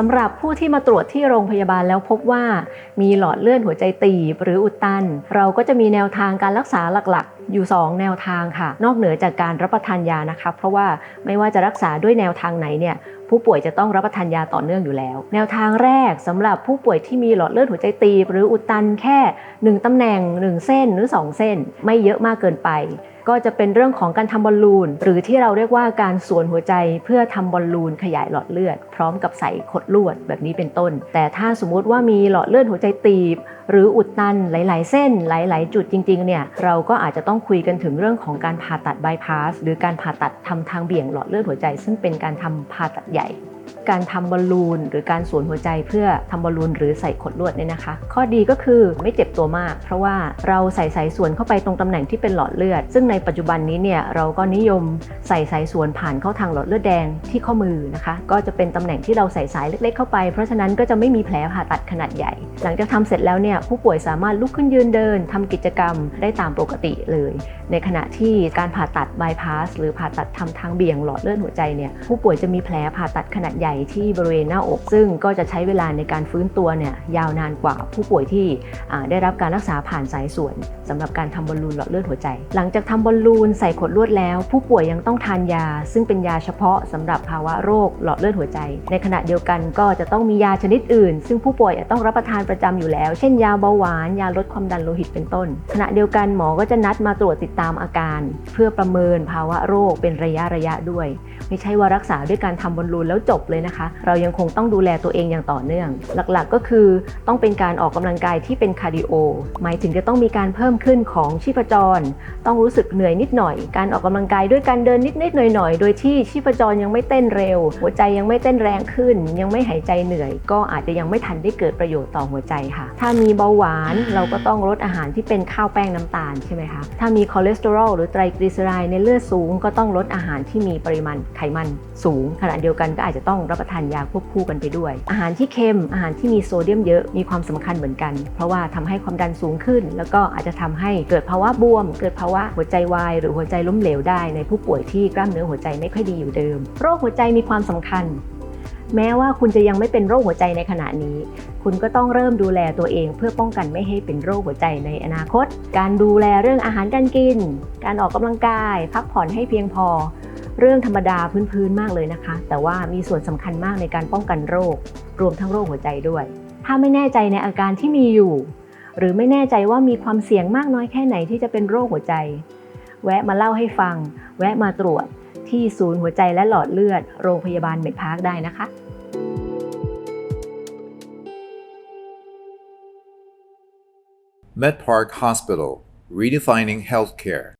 สำหรับผู้ที่มาตรวจที่โรงพยาบาลแล้วพบว่า มีหลอดเลือดหัวใจตีบหรืออุดตัน เราก็จะมีแนวทางการรักษาหลักๆ อยู่ 2 แนวทางค่ะ นอกเหนือจากการรับประทานยานะคะเพราะว่าไม่ว่าจะรักษาด้วยแนวทางไหนเนี่ยผู้ป่วยจะต้องรับประทานยาต่อเนื่องอยู่แล้ว แนวทางแรกสำหรับผู้ป่วยที่มีหลอดเลือดหัวใจตีบ หรืออุดตันแค่ 1ตำแหน่ง 1 เส้นหรือ 2 เส้น ไม่เยอะมากเกินไป ก็จะเป็นเรื่องของการทำบอลลูน หรือที่เราเรียกว่าการสวนหัวใจเพื่อทำบอลลูนขยายหลอดเลือด พร้อมกับใส่ขดลวดแบบนี้เป็นต้น แต่ถ้าสมมุติว่ามีหลอดเลือดหัวใจตีบ หรืออุดตันหลาย ๆ เส้นหลาย ๆ จุดจริง ๆ เนี่ยเราก็อาจจะต้องคุยกันถึงเรื่องของการผ่าตัดบายพาสหรือการผ่าตัดทำทางเบี่ยงหลอดเลือดหัวใจ ซึ่งเป็นการทำผ่าตัดใหญ่ การทำบอลลูนหรือการสวนหัวใจเพื่อทำบอลลูนหรือใส่ขดลวดเนี่ยนะคะ ข้อดีก็คือไม่เจ็บตัวมาก เพราะว่าเราใส่สายสวนเข้าไปตรงตำแหน่งที่เป็นหลอดเลือด ซึ่งในปัจจุบันนี้เนี่ยเราก็นิยมใส่สายสวนผ่านเข้าทางหลอดเลือดแดงที่ข้อมือนะคะ ก็จะเป็นตำแหน่งที่เราใส่สายเล็ก ๆ เข้าไป เพราะฉะนั้นก็จะไม่มีแผลผ่าตัดขนาดใหญ่ หลังจากทำเสร็จแล้วเนี่ยผู้ป่วยสามารถลุกขึ้นยืนเดินทำกิจกรรมได้ตามปกติเลย ในขณะที่การผ่าตัดบายพาสหรือผ่าตัดทำทางเบี่ยงหลอดเลือดหัวใจเนี่ยผู้ป่วยจะมีแผลผ่าตัดขนาดใหญ่ที่บริเวณหน้าอก ซึ่งก็จะใช้เวลาในการฟื้นตัวเนี่ยยาวนานกว่าผู้ป่วยที่ได้รับการรักษาผ่านสายส่วนสำหรับการทำบอลลูนหลอดเลือดหัวใจ หลังจากทำบอลลูนใส่ขดลวดแล้ว ผู้ป่วยยังต้องทานยา ซึ่งเป็นยาเฉพาะสำหรับภาวะโรคหลอดเลือดหัวใจ ในขณะเดียวกันก็จะต้องมียาชนิดอื่น ซึ่งผู้ป่วยต้องรับประทานประจำอยู่แล้ว เช่นยาเบาหวาน ยาลดความดันโลหิตเป็นต้น ขณะเดียวกันหมอก็จะนัดมาตรวจติดตามอาการ เพื่อประเมินภาวะโรคเป็นระยะระยะด้วย ไม่ใช่ว่ารักษาด้วยการทำบอลลูนแล้วจบเลยนะคะ เรายังคงต้องดูแลตัวเองอย่างต่อเนื่อง หลักๆก็คือต้องเป็นการออกกำลังกายที่เป็นคาร์ดิโอ หมายถึงจะต้องมีการเพิ่มขึ้นของชีพจร ต้องรู้สึกเหนื่อยนิดหน่อย การออกกำลังกายด้วยการเดินนิดๆหน่อยๆ โดยที่ชีพจรยังไม่เต้นเร็ว หัวใจยังไม่เต้นแรงขึ้น ยังไม่หายใจเหนื่อย ก็อาจจะยังไม่ทันได้เกิดประโยชน์ต่อหัวใจค่ะ ถ้ามีเบาหวานเราก็ต้องลดอาหารที่เป็นข้าวแป้งน้ำตาลใช่ไหมคะ ถ้ามีคอเลสเตอรอลหรือไตรกลีเซอไรด์ในเลือดสูง ก็ต้องลดอาหารที่มีปริมาณไขมันสูง ขณะเดียวกันก็อาจจะต้องรับประทานยาควบคู่กันไปด้วย อาหารที่เค็มอาหารที่มีโซเดียมเยอะมีความสำคัญเหมือนกัน เพราะว่าทำให้ความดันสูงขึ้น แล้วก็อาจจะทำให้เกิดภาวะบวม เกิดภาวะหัวใจวาย หรือหัวใจล้มเหลวได้ในผู้ป่วยที่กล้ามเนื้อหัวใจไม่ค่อยดีอยู่เดิม โรคหัวใจมีความสำคัญ แม้ว่าคุณจะยังไม่เป็นโรคหัวใจในขณะนี้คุณก็ต้องเริ่มดูแลตัวเองเพื่อป้องกันไม่ให้เป็นโรคหัวใจในอนาคต การดูแลเรื่องอาหารการกิน การออกกำลังกาย พักผ่อนให้เพียงพอ เรื่องธรรมดาพื้นๆมากเลยนะคะ แต่ว่ามีส่วนสำคัญมากในการป้องกันโรค รวมทั้งโรคหัวใจด้วย ถ้าไม่แน่ใจในอาการที่มีอยู่ หรือไม่แน่ใจว่ามีความเสี่ยงมากน้อยแค่ไหนที่จะเป็นโรคหัวใจ แวะมาเล่าให้ฟัง แวะมาตรวจที่ศูนย์หัวใจและหลอดเลือด โรงพยาบาลเมดพาร์คได้นะคะ MedPark Hospital, redefining healthcare.